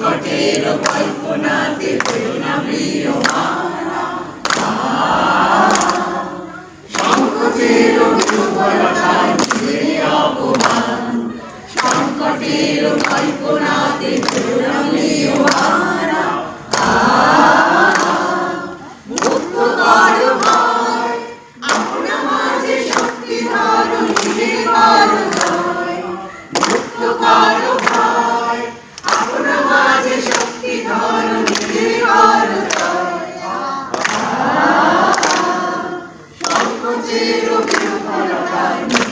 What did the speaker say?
সংকটের কল্পনাতে সংকটের দুর্বলতায় অপমান সংকটের কল্পনাতে ти робив полювання.